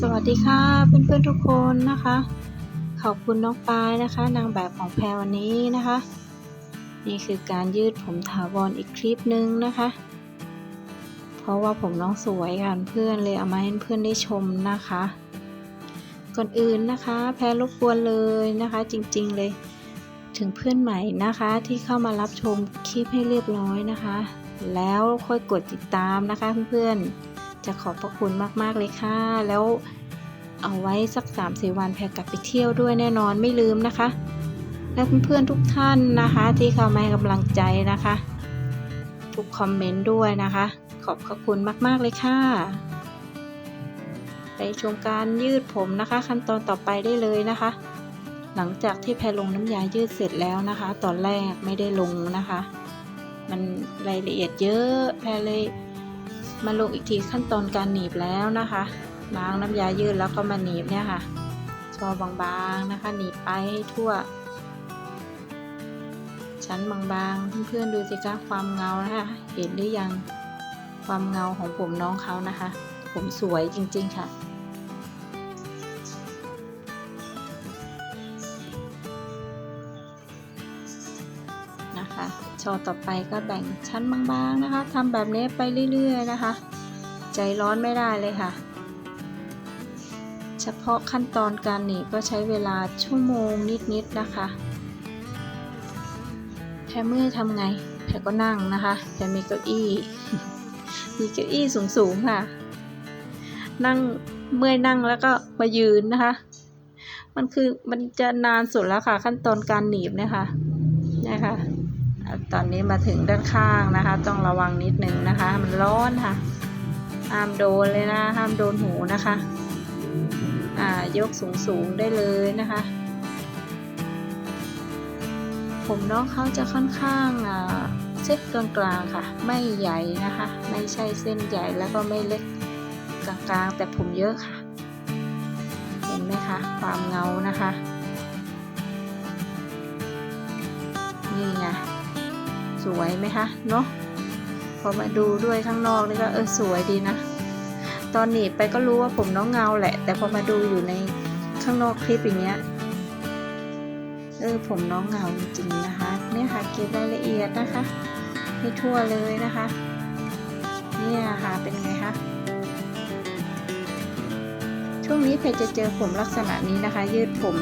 สวัสดีค่ะเพื่อนๆทุกคนนะคะ ขอบคุณน้องปายนะคะ นางแบบของแพรวันนี้นะคะ นี่คือการยืดผมถาวรอีกคลิปหนึ่งนะคะ เพราะว่าผมน้องสวยค่ะเพื่อนเลยเอามาให้เพื่อนได้ชมนะคะ ก่อนอื่นนะคะ แพรรบกวนเลยนะคะ จริงๆเลย ถึงเพื่อนใหม่นะคะที่เข้ามารับชมคลิปให้เรียบร้อยนะคะ แล้วค่อยกดติดตามนะคะเพื่อนๆ จะขอบพระคุณมากๆเลยค่ะ แล้วเอาไว้สัก3าสี่วันแพรกลับไปเที่ยวด้วยแน่นอนไม่ลืมนะคะ และเพื่อนๆทุกท่านนะคะ ที่เข้ามาให้กำลังใจนะคะ ทุกคอมเมนต์ด้วยนะคะ ขอบพระคุณมากๆเลยค่ะ ไปชมการยืดผมนะคะ ขั้นตอนต่อไปได้เลยนะคะ หลังจากที่แพรลงน้ำยายืดเสร็จแล้วนะคะ ตอนแรกไม่ได้ลงนะคะ มันรายละเอียดเยอะแพรเลย มาลงอีกทีขั้นตอนการหนีบแล้วนะคะล้างน้ำยายืดแล้วก็มาหนีบเนี่ยค่ะชอบางๆนะคะ หนีบไปให้ทั่ว ชั้นบางๆเพื่อนๆดูสิคะความเงานะคะเห็นหรือยังความเงาของผมน้องเขานะคะ ผมสวยจริงๆค่ะ นะคะช่อต่อไปก็แบ่งชั้นบางๆนะคะทำแบบนี้ไปเรื่อยๆนะคะ ใจร้อนไม่ได้เลยค่ะ เฉพาะขั้นตอนการหนีบก็ใช้เวลาชั่วโมงนิดๆนะคะแพรเมื่อยทำไงแพรก็นั่งนะคะแพรมีเก้าอี้มีเก้าอี้สูงๆค่ะ นั่งเมื่อยนั่งแล้วก็มายืนนะคะ มันคือมันจะนานสุดแล้วค่ะ ขั้นตอนการหนีบเนี่ยค่ะนี่ค่ะ ตอนนี้มาถึงด้านข้างนะคะ ต้องระวังนิดนึงนะคะ มันร้อนค่ะ ห้ามโดนเลยนะ ห้ามโดนหูนะคะ อ่ายกสูงสูงได้เลยนะคะ ผมน้องเขาจะค่อนข้างอ่าเส้นกลางๆค่ะ ไม่ใหญ่นะคะ ไม่ใช่เส้นใหญ่แล้วก็ไม่เล็กกลางๆ แต่ผมเยอะค่ะ เห็นไหมคะความเงานะคะ นี่ไง สวยไหมคะเนาะพอมาดูด้วยข้างนอกนี่ก็เออสวยดีนะ ตอนหนีบไปก็รู้ว่าผมน้องเงาแหละ แต่พอมาดูอยู่ในข้างนอกคลิปอย่างเงี้ยเออผมน้องเงาจริงๆนะคะเนี่ยค่ะเก็บรายละเอียดนะคะให้ทั่วเลยนะคะเนี่ยค่ะเป็นไงคะช่วงนี้เพจจะเจอผมลักษณะนี้นะคะ ยืดผม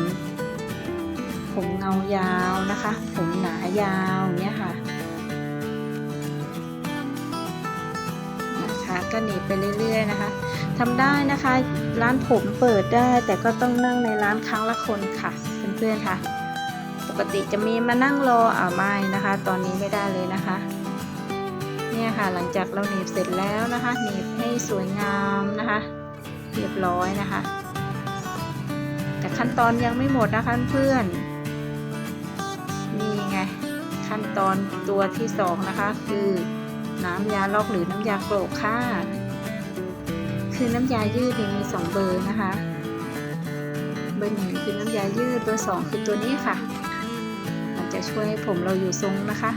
ผมเงายาวนะคะ ผมหนายาวอย่างเงี้ยค่ะ นะคะก็หนีไปเรื่อยๆนะคะทำได้นะคะร้านผมเปิดได้ แต่ก็ต้องนั่งในร้านครั้งละคนค่ะเพื่อนๆค่ะ ปกติจะมีมานั่งรออ่าไม่นะคะ ตอนนี้ไม่ได้เลยนะคะเนี่ยค่ะหลังจากเราหนีบเสร็จแล้วนะคะหนีบให้สวยงามนะคะ เรียบร้อยนะคะ แต่ขั้นตอนยังไม่หมดนะคะเพื่อนนี่ไงขั้นตอนตัวที่สองนะคะคือ น้ำยาลอกหรือน้ำยาโกรกค่ะ คือน้ำยายืดมีสองเบอร์นะคะ เบอร์หนึ่งคือน้ำยายืดเบอร์สองคือตัวนี้ค่ะ มันจะช่วยให้ผมเราอยู่ทรงนะคะ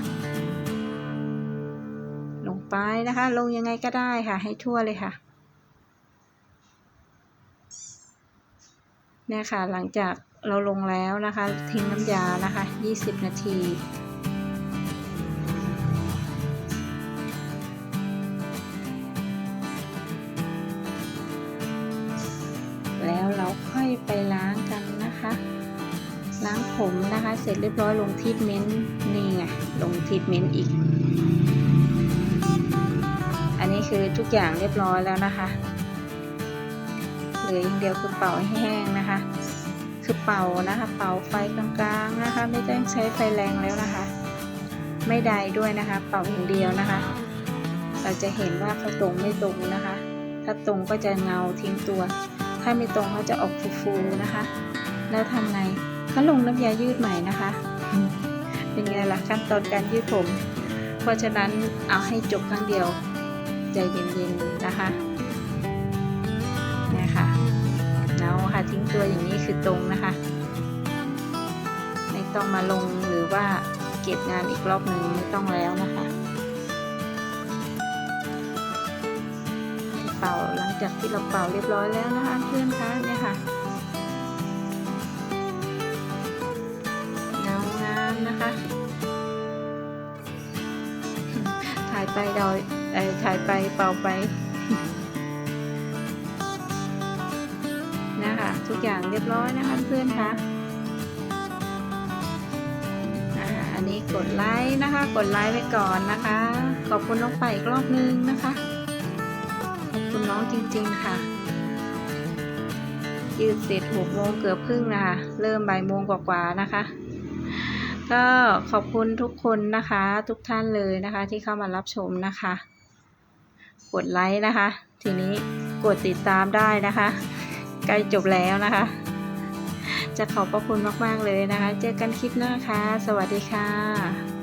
ลงไปนะคะ ลงยังไงก็ได้ค่ะ ให้ทั่วเลยค่ะเนี่ยค่ะหลังจากเราลงแล้วนะคะ ทิ้งน้ำยานะคะ 20 นาที ล้างผมนะคะ เสร็จเรียบร้อยลงทีทเมนต์นี่ไงลงทีทเมนต์อีก อันนี้คือทุกอย่างเรียบร้อยแล้วนะคะ เหลืออย่างเดียวคือเป่าให้แห้งนะคะ คือเป่านะคะ เป่าไฟกลางๆนะคะ ไม่ต้องใช้ไฟแรงแล้วนะคะ ไม่ได้ด้วยนะคะ เป่าอย่างเดียวนะคะ เราจะเห็นว่าเขาตรงไม่ตรงนะคะ ถ้าตรงก็จะเงาทิ้งตัว ถ้าไม่ตรงเขาจะออกฟูๆนะคะ แล้วทำไง ก็ลงน้ำยายืดใหม่นะคะอืมเป็นไงล่ะขั้นตอนการยืดผม เพราะฉะนั้นเอาให้จบครั้งเดียว ใจเย็นๆนะคะเนี่ยค่ะเอาค่ะทิ้งตัวอย่างนี้คือตรงนะคะ ไม่ต้องมาลงหรือว่าเก็บงานอีกรอบหนึ่งไม่ต้องแล้วนะคะเป่าหลังจากที่เราเป่าเรียบร้อยแล้วนะคะเพื่อน นะคะ ถ่ายไปดอยถ่ายไปเป่าไปนะคะทุกอย่างเรียบร้อยนะคะเพื่อนคะอันนี้กดไลค์นะคะ กดไลค์ไว้ก่อนนะคะ ขอบคุณน้องไปอีกรอบนึงนะคะ ขอบคุณน้องจริง ๆ ค่ะ ยืดเสร็จหกโมงเกือบครึ่งนะคะ เริ่มบ่ายโมงกว่าๆนะคะ ก็ขอบคุณทุกคนนะคะ ทุกท่านเลยนะคะ ที่เข้ามารับชมนะคะ กดไลค์นะคะ ทีนี้กดติดตามได้นะคะใกล้จบแล้วนะคะ จะขอบพระคุณมาก ๆ เลยนะคะ เจอกันคลิปหน้าค่ะ สวัสดีค่ะ